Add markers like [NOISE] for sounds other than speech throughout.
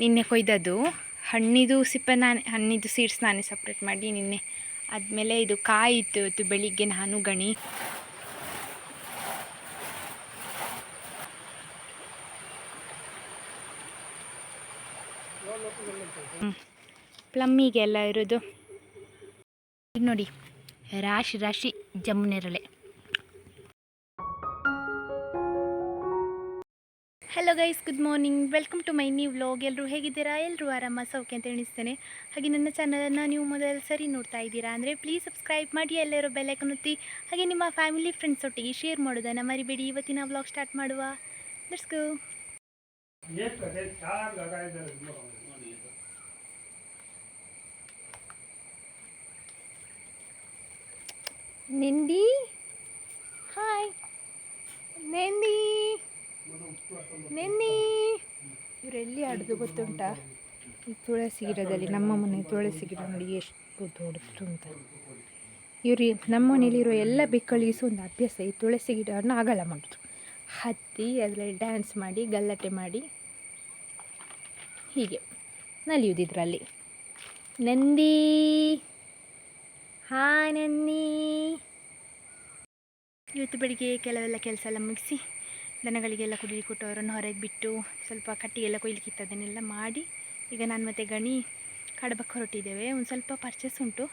ನಿನ್ನೆ ಕೊಯ್ದದ್ದು. ಹಣ್ಣಿದು ಸಿಪ್ಪೆ ನಾನೇ, ಹಣ್ಣಿದು ಸೀಡ್ಸ್ ನಾನೇ ಸಪ್ರೇಟ್ ಮಾಡಿ ನಿನ್ನೆ ಆದಮೇಲೆ ಇದು ಕಾಯಿ ಇತ್ತು ಇವತ್ತು ಬೆಳಿಗ್ಗೆ ನಾನು ಗಣಿ. ಪ್ಲಮ್ಮಿಗೆಲ್ಲ ಇರೋದು. ನೋಡಿ, ರಾಶಿ ರಾಶಿ ಜಮ್ಮುನೆರಳೆ guys good morning welcome to my new vlog ಎಲ್ಲರೂ ಹೇಗಿದ್ದೀರಾ? ಎಲ್ಲರೂ ಆರಾಮ? ಸೌಖ್ಯ ಅಂತ ಎಣಿಸ್ತೇನೆ. ಹಾಗೆ ನನ್ನ ಚಾನಲನ್ನು ನೀವು ಮೊದಲು ಸರಿ ನೋಡ್ತಾ ಇದ್ದೀರಾ ಅಂದರೆ ಪ್ಲೀಸ್ ಸಬ್ಸ್ಕ್ರೈಬ್ ಮಾಡಿ ಎಲ್ಲರೂ ಬೆಲ್ಲೈಕನ್ ಒತ್ತಿ. ಹಾಗೆ ನಿಮ್ಮ ಫ್ಯಾಮಿಲಿ ಫ್ರೆಂಡ್ಸ್ ಒಟ್ಟಿಗೆ ಶೇರ್ ಮಾಡೋದನ್ನು ಮರಿಬೇಡಿ. ಇವತ್ತಿನ ವ್ಲಾಗ್ ಸ್ಟಾರ್ಟ್ ಮಾಡುವ. ಗೋ ನಿಂದಿ ಹಾಯ್ ನೆಂದಿ ನೆನ್ನಿ ಇವರೆಲ್ಲಿ ಆಡೋದು ಗೊತ್ತುಂಟಾ? ಈ ತುಳಸಿ ಗಿಡದಲ್ಲಿ, ನಮ್ಮ ಮನೆ ತುಳಸಿ ಗಿಡ ನೋಡಿ ಎಷ್ಟು ದೊಡ್ಡದು ಅಂತ ಇವರು ನಮ್ಮ ಮನೇಲಿರೋ ಎಲ್ಲ ಬೆಕ್ಕಳಿಗೆ ಒಂದು ಅಭ್ಯಾಸ, ಈ ತುಳಸಿ ಗಿಡವನ್ನು ಅಗಲ ಮಾಡೋದು. ಹತ್ತಿ, ಅದರಲ್ಲಿ ಡ್ಯಾನ್ಸ್ ಮಾಡಿ ಗಲ್ಲಟೆ ಮಾಡಿ, ಹೀಗೆ ನಲಿಯುವುದಿದ್ರಲ್ಲಿ ನಂದಿ! ಹಾ, ನಂದಿ! ಇವತ್ತು ಬೆಳಿಗ್ಗೆ ಕೆಲವೆಲ್ಲ ಕೆಲಸ ಎಲ್ಲ ಮುಗಿಸಿ. ದನಗಳಿಗೆಲ್ಲ ಕುಡಿಲಿಕ್ಕೆ ಕೊಟ್ಟು ಅವರನ್ನು ಹೊರಗೆ ಬಿಟ್ಟು ಸ್ವಲ್ಪ ಕಟ್ಟಿಗೆಲ್ಲ ಕೊಯ್ಲಿಕ್ಕಿತ್ತು, ಅದನ್ನೆಲ್ಲ ಮಾಡಿ ಈಗ ನಾನು ಮತ್ತು ಗಣಿ ಕಡಬಕ್ಕೆ ಹೊರಟಿದ್ದೇವೆ. ಒಂದು ಸ್ವಲ್ಪ ಪರ್ಚೇಸ್ ಉಂಟು.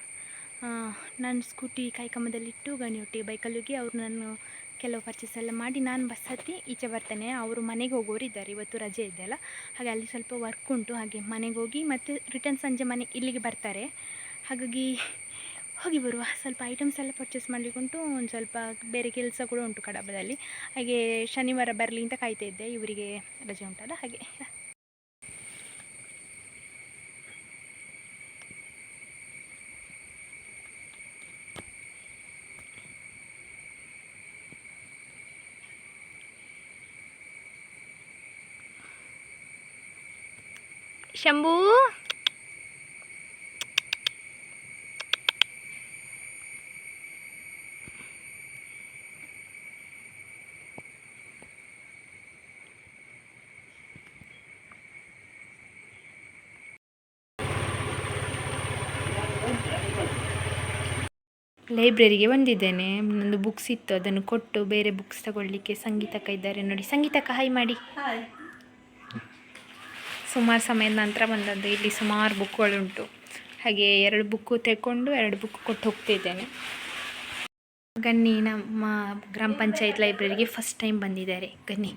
ನಾನು ಸ್ಕೂಟಿ ಕಾಯ್ಕಂಬದಲ್ಲಿಟ್ಟು ಗಣಿ ಒಟ್ಟಿಗೆ ಬೈಕಲ್ಲಿ ಹೋಗಿ ಅವರು ನಾನು ಕೆಲವು ಪರ್ಚೇಸ್ ಎಲ್ಲ ಮಾಡಿ ನಾನು ಬಸ್ ಹತ್ತಿ ಈಚೆ ಬರ್ತೇನೆ. ಅವರು ಮನೆಗೆ ಹೋಗೋರು ಇದ್ದಾರೆ, ಇವತ್ತು ರಜೆ ಇದೆ ಅಲ್ಲ. ಹಾಗೆ ಅಲ್ಲಿ ಸ್ವಲ್ಪ ವರ್ಕ್ ಉಂಟು. ಹಾಗೆ ಮನೆಗೆ ಹೋಗಿ ಮತ್ತೆ ರಿಟರ್ನ್ ಸಂಜೆ ಮನೆ ಇಲ್ಲಿಗೆ ಬರ್ತಾರೆ. ಹಾಗಾಗಿ ಹೋಗಿ ಬರುವ ಸ್ವಲ್ಪ ಐಟಮ್ಸ್ ಎಲ್ಲ ಪರ್ಚೇಸ್ ಮಾಡಲಿಕ್ಕುಂಟು ಒಂದು ಸ್ವಲ್ಪ ಬೇರೆ ಕೆಲಸ ಕೂಡ ಉಂಟು ಕಡಬದಲ್ಲಿ. ಹಾಗೆ ಶನಿವಾರ ಬರಲಿ ಅಂತ ಕಾಯ್ತಾ ಇದ್ದೆ ಇವರಿಗೆ ರಜೆ ಉಂಟಲ್ಲ, ಹಾಗೆ. ಶಂಭೂ! ಲೈಬ್ರರಿಗೆ ಬಂದಿದ್ದೇನೆ. ಒಂದು ಬುಕ್ಸ್ ಇತ್ತು. ಅದನ್ನು ಕೊಟ್ಟು ಬೇರೆ ಬುಕ್ಸ್ ತಗೊಳ್ಳಿಕ್ಕೆ ಸಂಗೀತಕ್ಕ ಇದ್ದಾರೆ ನೋಡಿ. ಸಂಗೀತಕ್ಕ ಹಾಯ್ ಮಾಡಿ. ಸುಮಾರು ಸಮಯದ ನಂತರ ಬಂದದ್ದು. ಇಲ್ಲಿ ಸುಮಾರು ಬುಕ್ಗಳುಂಟು ಹಾಗೆ ಎರಡು ಬುಕ್ಕು ತೆಕ್ಕೊಂಡು ಎರಡು ಬುಕ್ ಕೊಟ್ಟು ಹೋಗ್ತಿದ್ದೇನೆ. ಗನ್ನಿ ನಮ್ಮ ಗ್ರಾಮ ಪಂಚಾಯತ್ ಲೈಬ್ರರಿಗೆ ಫಸ್ಟ್ ಟೈಮ್ ಬಂದಿದ್ದಾರೆ. ಗನ್ನಿ.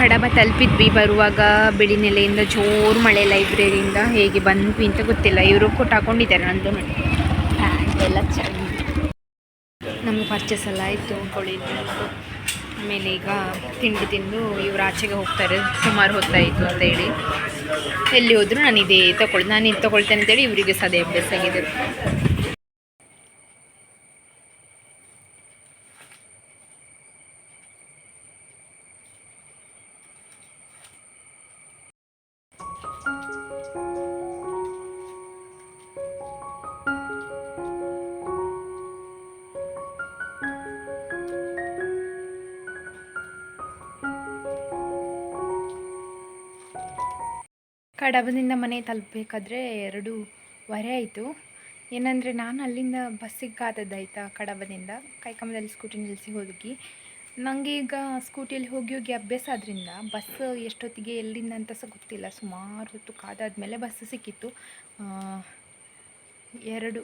ಕಡಬ ತಲುಪಿದ್ವಿ. ಬರುವಾಗ ಬಿಳಿನೆಲೆಯಿಂದ ಜೋರು ಮಳೆ ಲೈಬ್ರರಿಯಿಂದ ಹೇಗೆ ಬಂದ್ವಿ ಅಂತ ಗೊತ್ತಿಲ್ಲ. ಇವರು ಕೊಟ್ಟು ಹಾಕೊಂಡಿದ್ದಾರೆ ನಂದು ಪ್ಯಾಂಟ್ ಎಲ್ಲ ಚೆನ್ನಾಗಿ ನಮಗೆ ಪರ್ಚೇಸ್ ಎಲ್ಲ ಆಯಿತು. ಕೊಳಿದು ಆಮೇಲೆ ಈಗ ತಿಂಡಿ ತಿಂದು ಇವ್ರು ಆಚೆಗೆ ಹೋಗ್ತಾರೆ. ಸುಮಾರು ಹೊತ್ತಾಯಿತು ಅಂತ ಹೇಳಿ. ಎಲ್ಲಿ ಹೋದರೂ ನಾನು ಇದೇ ತಗೊಳ್ಳಿ. ನಾನು ಇದು ತಗೊಳ್ತೇನೆ ಅಂತೇಳಿ ಇವರಿಗೆ ಸದೇ ಅಭ್ಯಾಸ ಆಗಿದೆ. ಕಡಬದಿಂದ ಮನೆ ತಲುಪಬೇಕಾದ್ರೆ ಎರಡು ವರೆ ಆಯಿತು. ಏನಂದರೆ ನಾನು ಅಲ್ಲಿಂದ ಬಸ್ಸಿಗೆ ಕಾದದ್ದಾಯ್ತಾ ಕಡಬದಿಂದ ಕೈಕಂಬದಲ್ಲಿ ಸ್ಕೂಟಿ ನಿಲ್ಲಿಸಿ ಹೋಗಿ ನನಗೆ ಈಗ ಸ್ಕೂಟಿಯಲ್ಲಿ ಹೋಗಿ ಹೋಗಿ ಅಭ್ಯಾಸ ಆದ್ದರಿಂದ ಬಸ್ ಎಷ್ಟೊತ್ತಿಗೆ ಎಲ್ಲಿಂದ ಅಂತ ಸಹ ಗೊತ್ತಿಲ್ಲ. ಸುಮಾರು ಹೊತ್ತು ಕಾದಾದ್ಮೇಲೆ ಬಸ್ ಸಿಕ್ಕಿತ್ತು. ಎರಡು,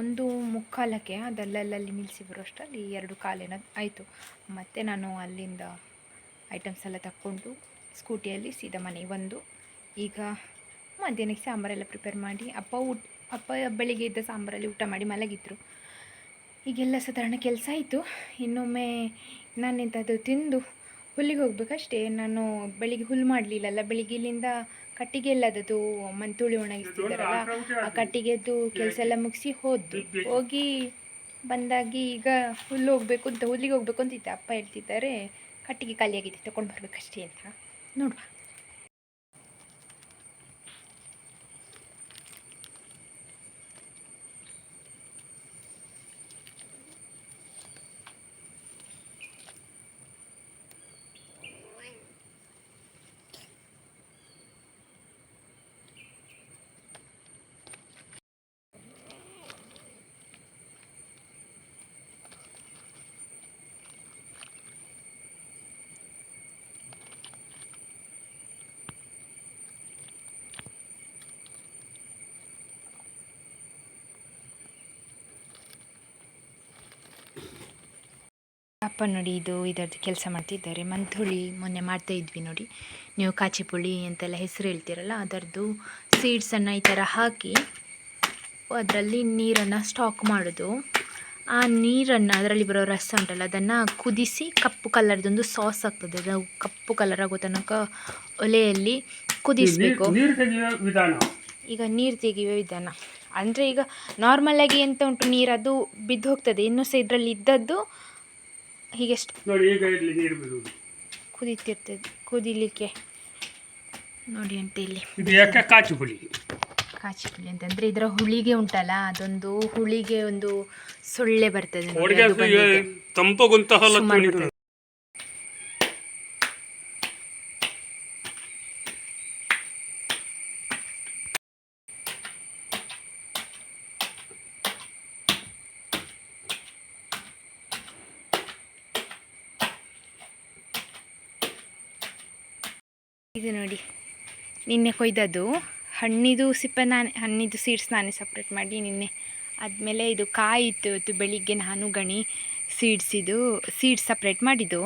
ಒಂದು ಮುಕ್ಕಾಲಕ್ಕೆ ಅದಲ್ಲಲ್ಲಿ ನಿಲ್ಲಿಸಿ ಬರೋಷ್ಟರಲ್ಲಿ ಎರಡು ಕಾಲೇನ ಆಯಿತು. ಮತ್ತು ನಾನು ಅಲ್ಲಿಂದ ಐಟಮ್ಸ್ ಎಲ್ಲ ತಕ್ಕೊಂಡು ಸ್ಕೂಟಿಯಲ್ಲಿ ಸೀದಾ ಮನೆಗೆ ಬಂದು ಈಗ ಮಧ್ಯಾಹ್ನಕ್ಕೆ ಸಾಂಬಾರೆಲ್ಲ ಪ್ರಿಪೇರ್ ಮಾಡಿ ಅಪ್ಪ ಊಟ ಅಪ್ಪ ಬೆಳಿಗ್ಗೆ ಇದ್ದ ಸಾಂಬಾರಲ್ಲಿ ಊಟ ಮಾಡಿ ಮಲಗಿದ್ರು. ಈಗೆಲ್ಲ ಸಾಧಾರಣ ಕೆಲಸ ಆಯಿತು. ಇನ್ನೊಮ್ಮೆ ನಾನೆಂಥದ್ದು ತಿಂದು ಹುಲ್ಲಿಗೆ ಹೋಗ್ಬೇಕಷ್ಟೇ. ನಾನು ಬೆಳಿಗ್ಗೆ ಹುಲ್ಲು ಮಾಡಲಿಲ್ಲಲ್ಲ ಬೆಳಿಗ್ಗೆ ಇಲ್ಲಿಂದ ಕಟ್ಟಿಗೆ ಎಲ್ಲದದು ಮಂತುಳಿ ಒಣಗಿಸ್ತಿದ್ದಾರಲ್ಲ ಆ ಕಟ್ಟಿಗೆದ್ದು ಕೆಲಸ ಎಲ್ಲ ಮುಗಿಸಿ ಹೋದ್ದು. ಹೋಗಿ ಬಂದಾಗಿ ಈಗ ಹುಲ್ಲು ಹೋಗಬೇಕು ಅಂತ ಹುಲ್ಲಿಗೆ ಹೋಗ್ಬೇಕು ಅಂತಿದ್ದೆ ಅಪ್ಪ ಹೇಳ್ತಿದ್ದಾರೆ ಕಟ್ಟಿಗೆ ಖಾಲಿಯಾಗಿದೆ ತಗೊಂಡು ಬರಬೇಕಷ್ಟೇ ಅಂತ. ನೋಡುವ. ಅಪ್ಪ ನೋಡಿ ಇದು ಇದರದ್ದು ಕೆಲಸ ಮಾಡ್ತಿದ್ದಾರೆ. ಮಂಥುಳಿ ಮೊನ್ನೆ ಮಾಡ್ತಾ ಇದ್ವಿ ನೋಡಿ. ನೀವು ಕಾಚಿಪುಳಿ ಅಂತೆಲ್ಲ ಹೆಸರು ಹೇಳ್ತೀರಲ್ಲ ಅದರದ್ದು ಸೀಡ್ಸನ್ನು ಈ ಥರ ಹಾಕಿ ಅದರಲ್ಲಿ ನೀರನ್ನು ಸ್ಟಾಕ್ ಮಾಡೋದು. ಆ ನೀರನ್ನು ಅದರಲ್ಲಿ ಬರೋ ರಸ ಉಂಟಲ್ಲ ಅದನ್ನು ಕುದಿಸಿ ಕಪ್ಪು ಕಲರ್ದೊಂದು ಸಾಸ್ ಆಗ್ತದೆ. ಅದು ಕಪ್ಪು ಕಲರ್ ಆಗೋ ತನಕ ಒಲೆಯಲ್ಲಿ ಕುದಿಸಬೇಕು. ಈಗ ನೀರು ತೆಗೆಯುವ ವಿಧಾನ. ಅಂದರೆ ಈಗ ನಾರ್ಮಲಾಗಿ ಎಂತ ಉಂಟು ನೀರು ಅದು ಬಿದ್ದು ಹೋಗ್ತದೆ. ಇನ್ನೂ ಸಹ ಇದರಲ್ಲಿ ಇದ್ದದ್ದು ಹೀಗೆ ಸ್ಟ್- ನೋಡಿ ಈಗ ಇಲ್ಲಿ ನೀರು ಬಿಡುವುದು ಕುದೀತಿರ್ತದೆ ಕುದಿಲಿಕ್ಕೆ. ನೋಡಿ ಅಂತ ಇಲ್ಲಿ. ಇದು ಯಾಕೆ ಕಾಚು ಹುಳಿ? ಕಾಚಿಪುಳಿ ಅಂತಂದ್ರೆ ಇದರ ಹುಳಿಗೆ ಉಂಟಲ್ಲ ಅದೊಂದು ಹುಳಿಗೆ ಒಂದು ಸೊಳ್ಳೆ ಬರ್ತದೆ. ತಂಪಗುಂತಹ ಇದು ನೋಡಿ. ನಿನ್ನೆ ಕೊಯ್ದದ್ದು. ಹಣ್ಣಿದು ಸಿಪ್ಪೆ ನಾನು, ಹಣ್ಣಿದು ಸೀಡ್ಸ್ ನಾನೇ ಸಪ್ರೇಟ್ ಮಾಡಿ ನಿನ್ನೆ ಆದಮೇಲೆ ಇದು ಕಾಯಿ ಇತ್ತು ಇವತ್ತು ಬೆಳಿಗ್ಗೆ ನಾನು ಗಣಿ ಸೀಡ್ಸಿದು ಸೀಡ್ಸ್ ಸಪ್ರೇಟ್ ಮಾಡಿದ್ದು.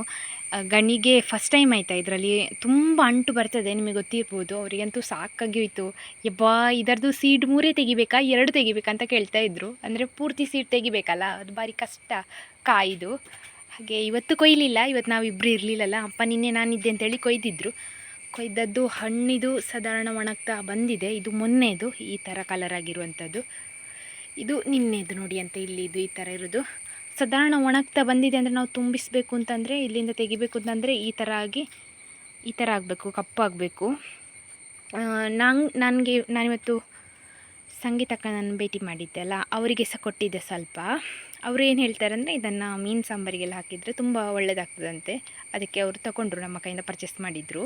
ಗಣಿಗೆ ಫಸ್ಟ್ ಟೈಮ್ ಆಯಿತಾ ಇದರಲ್ಲಿ. ತುಂಬ ಅಂಟು ಬರ್ತದೆ ನಿಮಗೆ ಗೊತ್ತಿರ್ಬೋದು. ಅವರಿಗಂತೂ ಸಾಕಾಗಿ ಹೋಯಿತು. ಯಬ್ಬಾ ಇದರದ್ದು ಸೀಡ್ ಮೂರೇ ತೆಗಿಬೇಕಾ, ಎರಡು ತೆಗಿಬೇಕಾ ಅಂತ ಕೇಳ್ತಾ ಇದ್ರು. ಅಂದರೆ ಪೂರ್ತಿ ಸೀಡ್ ತೆಗಿಬೇಕಲ್ಲ, ಅದು ಭಾರಿ ಕಷ್ಟ ಕಾಯಿದು. ಹಾಗೆ ಇವತ್ತು ಕೊಯ್ಲಿಲ್ಲ, ಇವತ್ತು ನಾವಿಬ್ಬರು ಇರಲಿಲ್ಲಲ್ಲ. ಅಪ್ಪ ನಿನ್ನೆ ನಾನಿದ್ದೆ ಅಂತೇಳಿ ಕೊಯ್ದಿದ್ರು. ಕೊಯ್ದದ್ದು ಹಣ್ಣಿದು ಸಾಧಾರಣ ಒಣಗ್ತಾ ಬಂದಿದೆ. ಇದು ಮೊನ್ನೆದು, ಈ ಥರ ಕಲರ್ ಆಗಿರುವಂಥದ್ದು ಇದು ನಿನ್ನೆದು ನೋಡಿ ಅಂತ ಇಲ್ಲಿ ಇದು ಈ ಥರ ಇರೋದು. ಸಾಧಾರಣ ಒಣಗ್ತಾ ಬಂದಿದೆ ಅಂದರೆ ನಾವು ತುಂಬಿಸಬೇಕು ಅಂತಂದರೆ, ಇಲ್ಲಿಂದ ತೆಗಿಬೇಕು ಅಂತಂದರೆ ಈ ಥರ ಆಗಿ, ಈ ಥರ ಆಗಬೇಕು ಕಪ್ಪಾಗಬೇಕು ನಂಗೆ ನನಗೆ, ನಾನಿವತ್ತು ಸಂಗೀತಕ್ಕ ನಾನು ಭೇಟಿ ಮಾಡಿದ್ದೆ ಅಲ್ಲ, ಅವರಿಗೆ ಸಹ ಕೊಟ್ಟಿದ್ದೆ ಸ್ವಲ್ಪ. ಅವರು ಏನು ಹೇಳ್ತಾರೆ ಅಂದರೆ, ಇದನ್ನು ಮೀನು ಸಾಂಬಾರಿಗೆಲ್ಲ ಹಾಕಿದರೆ ತುಂಬ ಒಳ್ಳೆಯದಾಗ್ತದಂತೆ ಅದಕ್ಕೆ ಅವರು ತಗೊಂಡ್ರು, ನಮ್ಮ ಕೈಯಿಂದ ಪರ್ಚೇಸ್ ಮಾಡಿದರು.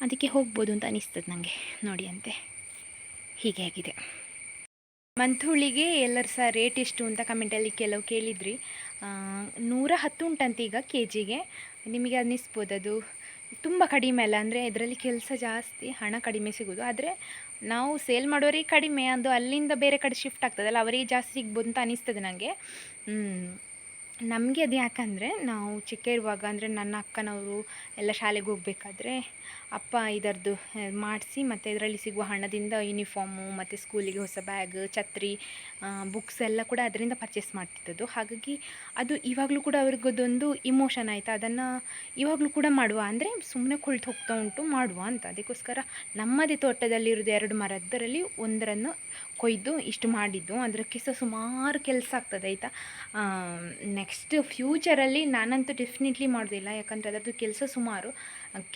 ಅದಕ್ಕೆ ಹೋಗ್ಬೋದು ಅಂತ ಅನಿಸ್ತದೆ ನನಗೆ ನೋಡಿ ಅಂತೆ. ಹೀಗೆ ಆಗಿದೆ. ಮಂಥುಳಿಗೆ ಎಲ್ಲರೂ ಸಹ ರೇಟ್ ಎಷ್ಟು ಅಂತ ಕಮೆಂಟಲ್ಲಿ ಕೆಲವು ಕೇಳಿದ್ರಿ. ನೂರ ಹತ್ತು ಉಂಟಂತೆ ಈಗ ಕೆ ಜಿಗೆ ನಿಮಗೆ ಅನ್ನಿಸ್ಬೋದು ಅದು ತುಂಬ ಕಡಿಮೆ ಅಲ್ಲ, ಅಂದರೆ ಇದರಲ್ಲಿ ಕೆಲಸ ಜಾಸ್ತಿ, ಹಣ ಕಡಿಮೆ ಸಿಗೋದು ಆದರೆ ನಾವು ಸೇಲ್ ಮಾಡೋರಿಗೆ ಕಡಿಮೆ, ಅದು ಅಲ್ಲಿಂದ ಬೇರೆ ಕಡೆ ಶಿಫ್ಟ್ ಆಗ್ತದಲ್ಲ, ಅವರಿಗೆ ಜಾಸ್ತಿ ಸಿಗ್ಬೋದು ಅಂತ ಅನಿಸ್ತದೆ ನನಗೆ ನಮಗೆ ಅದು ಯಾಕಂದರೆ, ನಾವು ಚಿಕ್ಕ ಇರುವಾಗ, ಅಂದರೆ ನನ್ನ ಅಕ್ಕನವರು ಎಲ್ಲ ಶಾಲೆಗೆ ಹೋಗಬೇಕಾದ್ರೆ ಅಪ್ಪ ಇದರದ್ದು ಮಾಡಿಸಿ ಮತ್ತು ಇದರಲ್ಲಿ ಸಿಗುವ ಹಣದಿಂದ ಯೂನಿಫಾರ್ಮು ಮತ್ತು ಸ್ಕೂಲಿಗೆ ಹೊಸ ಬ್ಯಾಗ್ ಛತ್ರಿ ಬುಕ್ಸ್ ಎಲ್ಲ ಕೂಡ ಅದರಿಂದ ಪರ್ಚೇಸ್ ಮಾಡ್ತಿದ್ದದ್ದು. ಹಾಗಾಗಿ ಅದು ಇವಾಗಲೂ ಕೂಡ ಅವ್ರಿಗದೊಂದು ಇಮೋಷನ್ ಆಯಿತಾ. ಅದನ್ನು ಇವಾಗಲೂ ಕೂಡ ಮಾಡುವ ಅಂದರೆ ಸುಮ್ಮನೆ ಕುಳಿತು ಹೋಗ್ತಾ ಉಂಟು, ಮಾಡುವ ಅಂತ. ಅದಕ್ಕೋಸ್ಕರ ನಮ್ಮದೇ ತೋಟದಲ್ಲಿರೋದು ಎರಡು ಮರದ್ದರಲ್ಲಿ ಒಂದರನ್ನು ಕೊಯ್ದು ಇಷ್ಟು ಮಾಡಿದ್ದು. ಅದಕ್ಕೆ ಸಹ ಸುಮಾರು ಕೆಲಸ ಆಗ್ತದೆ, ಆಯಿತಾ? ನೆಕ್ಸ್ಟ್ ಫ್ಯೂಚರಲ್ಲಿ ನಾನಂತೂ ಡೆಫಿನೆಟ್ಲಿ ಮಾಡೋದಿಲ್ಲ. ಯಾಕಂದರೆ ಅದರದ್ದು ಕೆಲಸ ಸುಮಾರು.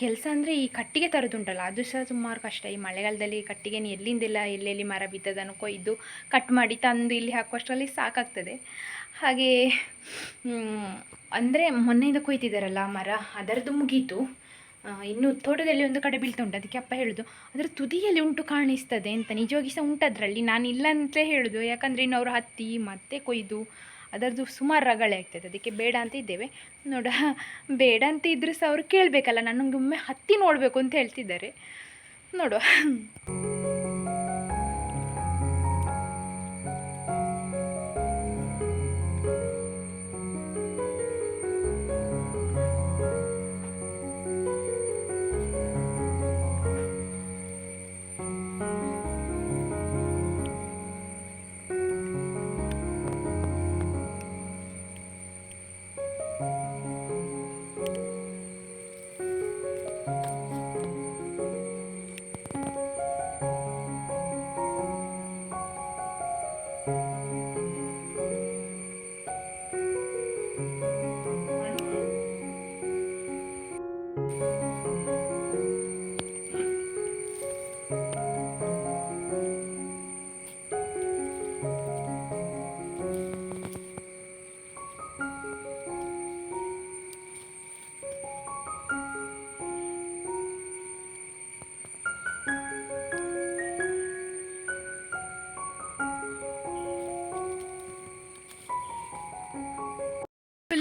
ಕೆಲಸ ಅಂದರೆ ಈ ಕಟ್ಟಿಗೆ ತರೋದುಂಟಲ್ಲ, ಅದು ಸಹ ಸುಮಾರು ಕಷ್ಟ. ಈ ಮಳೆಗಾಲದಲ್ಲಿ ಕಟ್ಟಿಗೆ ಎಲ್ಲಿಂದೆಲ್ಲ, ಎಲ್ಲೆಲ್ಲಿ ಮರ ಬಿದ್ದದನ್ನು ಕೊಯ್ದು ಕಟ್ ಮಾಡಿ ತಂದು ಇಲ್ಲಿ ಹಾಕುವಷ್ಟರಲ್ಲಿ ಸಾಕಾಗ್ತದೆ. ಹಾಗೆ ಅಂದರೆ ಮೊನ್ನೆಯಿಂದ ಕೊಯ್ತಿದ್ದಾರಲ್ಲ ಮರ, ಅದರದ್ದು ಮುಗೀತು. ಇನ್ನು ತೋಟದಲ್ಲಿ ಒಂದು ಕಡೆ ಬೀಳ್ತುಂಟು, ಅದಕ್ಕೆ ಅಪ್ಪ ಹೇಳೋದು, ಅದರ ತುದಿಯಲ್ಲಿ ಉಂಟು ಕಾಣಿಸ್ತದೆ ಅಂತ ನಿಜವಾಗಿ ಸಹ ಉಂಟು ಉಂಟದ್ರಲ್ಲಿ ನಾನು ಇಲ್ಲ ಅಂತಲೇ ಹೇಳೋದು. ಯಾಕಂದರೆ ಇನ್ನು ಅವರು ಹತ್ತಿ ಮತ್ತೆ ಕೊಯ್ದು ಅದರದ್ದು ಸುಮಾರು ರಗಳೆ ಆಗ್ತದೆ. ಅದಕ್ಕೆ ಬೇಡ ಅಂತ ಇದ್ದೇವೆ. ನೋಡ, ಬೇಡ ಅಂತ ಇದ್ರೂ ಸಹ ಅವರು ಕೇಳಬೇಕಲ್ಲ ನನಗೊಮ್ಮೆ ಹತ್ತಿ ನೋಡಬೇಕು ಅಂತ ಹೇಳ್ತಿದ್ದಾರೆ. ನೋಡುವ.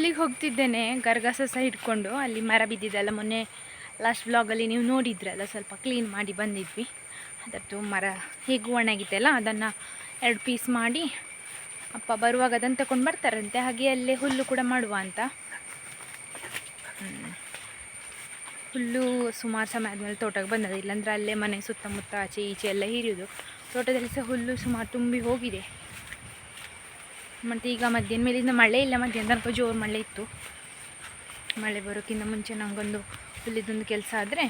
ಅಲ್ಲಿಗೆ ಹೋಗ್ತಿದ್ದೇನೆ ಗರ್ಗಸ ಸಹ ಹಿಡ್ಕೊಂಡು ಅಲ್ಲಿ ಮರ ಬಿದ್ದಿದ್ದಲ್ಲ ಮೊನ್ನೆ ಲಾಸ್ಟ್ ಬ್ಲಾಗಲ್ಲಿ ನೀವು ನೋಡಿದ್ರಲ್ಲ, ಸ್ವಲ್ಪ ಕ್ಲೀನ್ ಮಾಡಿ ಬಂದಿದ್ವಿ. ಅದರದ್ದು ಮರ ಹೇಗೂ ಒಣಗಿತ್ತಲ್ಲ ಅದನ್ನು ಎರಡು ಪೀಸ್ ಮಾಡಿ ಅಪ್ಪ ಬರುವಾಗ ಅದನ್ನು ತಗೊಂಡು ಬರ್ತಾರಂತೆ, ಹಾಗೆ ಅಲ್ಲೇ ಹುಲ್ಲು ಕೂಡ ಮಾಡುವ ಅಂತ. ಹುಲ್ಲು ಸುಮಾರು ಸಮಯ ಆದಮೇಲೆ ತೋಟಕ್ಕೆ ಬಂದದ್ದು, ಇಲ್ಲಾಂದ್ರೆ ಅಲ್ಲೇ ಮನೆ ಸುತ್ತಮುತ್ತ ಆಚೆ ಈಚೆ ಎಲ್ಲ ಹಿರಿಯೋದು. ತೋಟದಲ್ಲಿ ಸಹ ಹುಲ್ಲು ಸುಮಾರು ತುಂಬಿ ಹೋಗಿದೆ. ಮತ್ತು ಈಗ ಮಧ್ಯಾಹ್ನ ಮೇಲಿಂದ ಮಳೆ ಇಲ್ಲ, ಮಧ್ಯಾಹ್ನ ಸ್ವಲ್ಪ ಜೋರು ಮಳೆ ಇತ್ತು. ಮಳೆ ಬರೋಕ್ಕಿಂತ ಮುಂಚೆ ನಮಗೊಂದು ಹುಲ್ಲಿದೊಂದು ಕೆಲಸ ಆದರೆ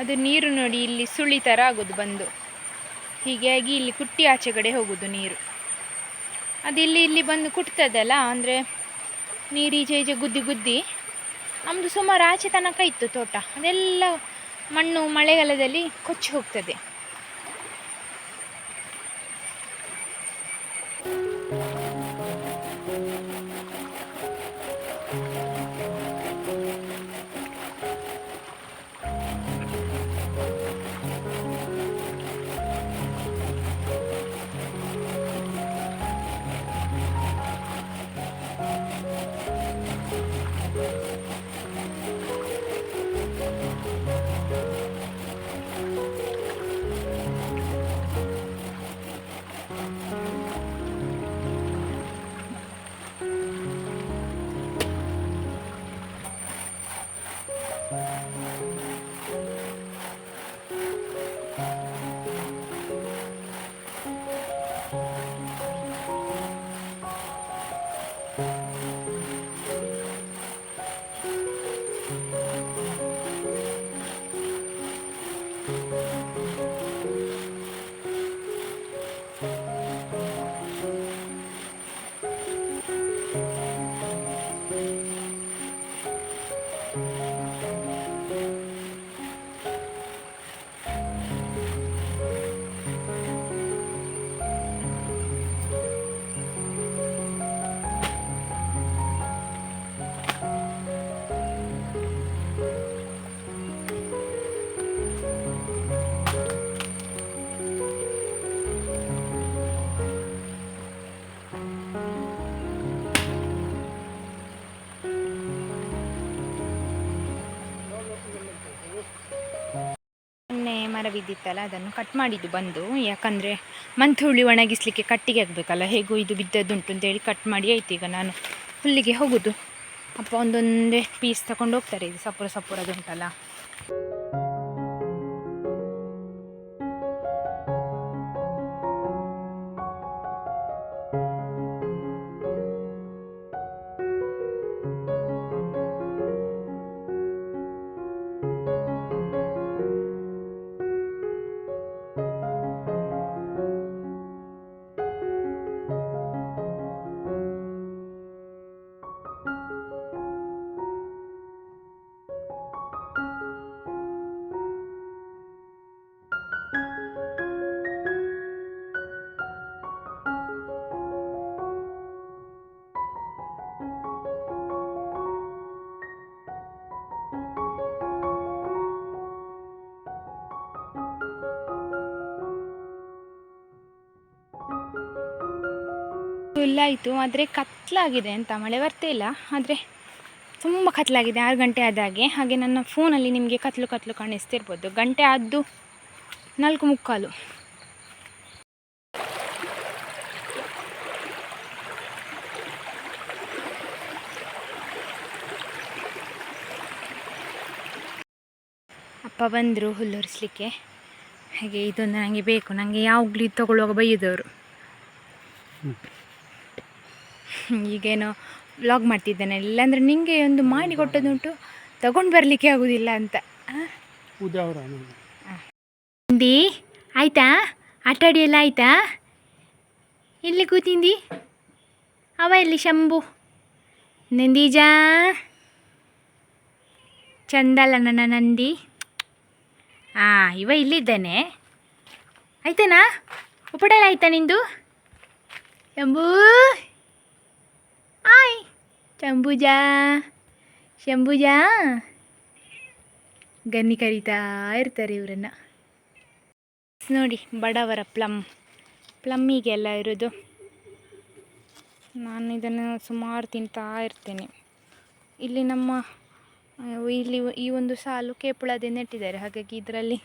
ಅದು ನೀರು ನೋಡಿ ಇಲ್ಲಿ ಸುಳಿ ಥರ ಆಗೋದು ಬಂದು. ಹೀಗಾಗಿ ಇಲ್ಲಿ ಕುಟ್ಟಿ ಆಚೆ ಕಡೆ ಹೋಗೋದು ನೀರು. ಅದು ಇಲ್ಲಿ ಇಲ್ಲಿ ಬಂದು ಕುಟ್ತದಲ್ಲ, ಅಂದರೆ ನೀರು ಈಜೆ ಈಜೆ ಗುದ್ದಿ ಗುದ್ದಿ ನಮ್ಮದು ಸುಮಾರು ಆಚೆ ತನಕ ಇತ್ತು ತೋಟ. ಅದೆಲ್ಲ ಮಣ್ಣು ಮಳೆಗಾಲದಲ್ಲಿ ಕೊಚ್ಚಿ ಹೋಗ್ತದೆ. ಮರ ಬಿದ್ದಿತ್ತಲ್ಲ ಅದನ್ನು ಕಟ್ ಮಾಡಿದ್ದು ಬಂದು. ಯಾಕಂದರೆ ಮಂತ್ ಹುಳಿ ಒಣಗಿಸ್ಲಿಕ್ಕೆ ಕಟ್ಟಿಗೆ ಆಗಬೇಕಲ್ಲ ಹೇಗೂ ಇದು ಬಿದ್ದದ್ದುಂಟು ಅಂತೇಳಿ ಕಟ್ ಮಾಡಿ ಆಯ್ತು ಈಗ ನಾನು ಹುಲ್ಲಿಗೆ ಹೋಗೋದು. ಅಪ್ಪ ಒಂದೊಂದೇ ಪೀಸ್ ತಗೊಂಡು ಹೋಗ್ತಾರೆ, ಇದು ಸಪೂರ ಸಪುರದುಂಟಲ್ಲ. ಹುಲ್ಲಾಯಿತು ಆದರೆ ಕತ್ಲಾಗಿದೆ ಅಂತ. ಮಳೆ ಬರ್ತಾ ಇಲ್ಲ, ಆದರೆ ತುಂಬ ಕತ್ಲಾಗಿದೆ, ಆರು ಗಂಟೆ ಆದಾಗೆ ಹಾಗೆ. ನನ್ನ ಫೋನಲ್ಲಿ ನಿಮಗೆ ಕತ್ಲು ಕತ್ಲು ಕಾಣಿಸ್ತಿರ್ಬೋದು. ಗಂಟೆ ಆದ್ದು ನಾಲ್ಕು ಮುಕ್ಕಾಲು. ಅಪ್ಪ ಬಂದರು ಹುಲ್ಲುರಿಸ್ಲಿಕ್ಕೆ. ಹಾಗೆ ಇದೊಂದು ನನಗೆ ಬೇಕು ನನಗೆ ಯಾವಾಗಲೂ ಇದು ತಗೊಳ್ಳುವಾಗ ಬೈಯೋದವರು. [COUGHS] ಈಗೇನೋ ವ್ಲಾಗ್ ಮಾಡ್ತಿದ್ದೇನೆ. ಇಲ್ಲಾಂದರೆ ನಿಮಗೆ ಒಂದು ಮಾಡಿ ಕೊಟ್ಟದುಂಟು ತಗೊಂಡು ಬರಲಿಕ್ಕೆ ಆಗೋದಿಲ್ಲ ಅಂತ. ಹಿಂದಿ ಆಯ್ತಾ? ಆಟಾಡಿ ಎಲ್ಲ ಆಯ್ತಾ? ಇಲ್ಲಿ ಕೂತಿಂದಿ? ಅವ ಎಲ್ಲಿ? ಶಂಭು? ನಂದೀಜ? ಚಂದಲ್ಲ ನನ್ನ ನಂದಿ? ಹಾಂ ಇವ ಇಲ್ಲಿದ್ದಾನೆ. ಆಯ್ತಾನಾ? ಉಪಡಲ್ಲ ಆಯ್ತಾ ನಿಂದು? ಶಂಭೂ? ಆಯ್ ಶಂಭುಜಾ ಶಂಭುಜಾ ಗನ್ನಿ ಕರೀತಾ ಇರ್ತಾರೆ ಇವರನ್ನು. ನೋಡಿ ಬಡವರ ಪ್ಲಮ್. ಪ್ಲಮ್ಮಿಗೆಲ್ಲ ಇರೋದು. ನಾನು ಇದನ್ನು ಸುಮಾರು ತಿಂತಾ ಇರ್ತೇನೆ. ಇಲ್ಲಿ ನಮ್ಮ ಇಲ್ಲಿ ಈ ಒಂದು ಸಾಲು ಕೇಪುಳದೆ ನೆಟ್ಟಿದ್ದಾರೆ. ಹಾಗಾಗಿ ಇದರಲ್ಲಿ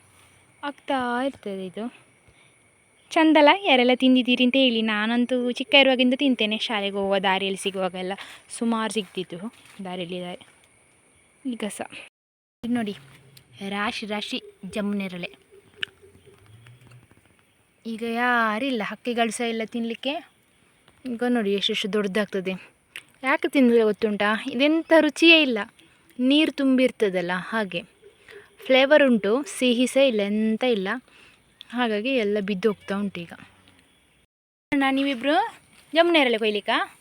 ಆಗ್ತಾ ಇರ್ತದೆ ಇದು. ಚಂದಲ್ಲ ಯಾರೆಲ್ಲ ತಿಂದಿದ್ದೀರಿ ಅಂತ ಹೇಳಿ. ನಾನಂತೂ ಚಿಕ್ಕ ಇರುವಾಗಿಂದ ತಿಂತೇನೆ. ಶಾಲೆಗೆ ಹೋಗುವ ದಾರಿಯಲ್ಲಿ ಸಿಗುವಾಗೆಲ್ಲ ಸುಮಾರು ಸಿಗ್ತಿತ್ತು. ದಾರಿಯಲ್ಲಿ ದಾರಿ. ಈಗ ಸಹ ನೋಡಿ. ರಾಶಿ ರಾಶಿ ಜಮ್ಮುನೆರಳೆ ಈಗ ಯಾರಿಲ್ಲ. ಹಕ್ಕಿಗಳು ಸಹ ಇಲ್ಲ ತಿನ್ನಲಿಕ್ಕೆ ಈಗ ನೋಡಿ ಎಷ್ಟೆಷ್ಟು ದೊಡ್ಡದಾಗ್ತದೆ. ಯಾಕೆ ತಿಂದರೆ ಗೊತ್ತುಂಟಾ? ಇದೆಂಥ ರುಚಿಯೇ ಇಲ್ಲ. ನೀರು ತುಂಬಿರ್ತದಲ್ಲ, ಹಾಗೆ. ಫ್ಲೇವರ್ ಉಂಟು, ಸಿಹಿ ಸಹ ಇಲ್ಲ ಎಂಥ ಇಲ್ಲ. ಹಾಗಾಗಿ ಎಲ್ಲ ಬಿದ್ದು ಹೋಗ್ತಾ ಉಂಟು ಈಗ. ನೀವಿಬ್ಬರು ಜಮ್ಮುನೇರಳೆ ಕೊಯ್ಲಿಕ್ಕಾ?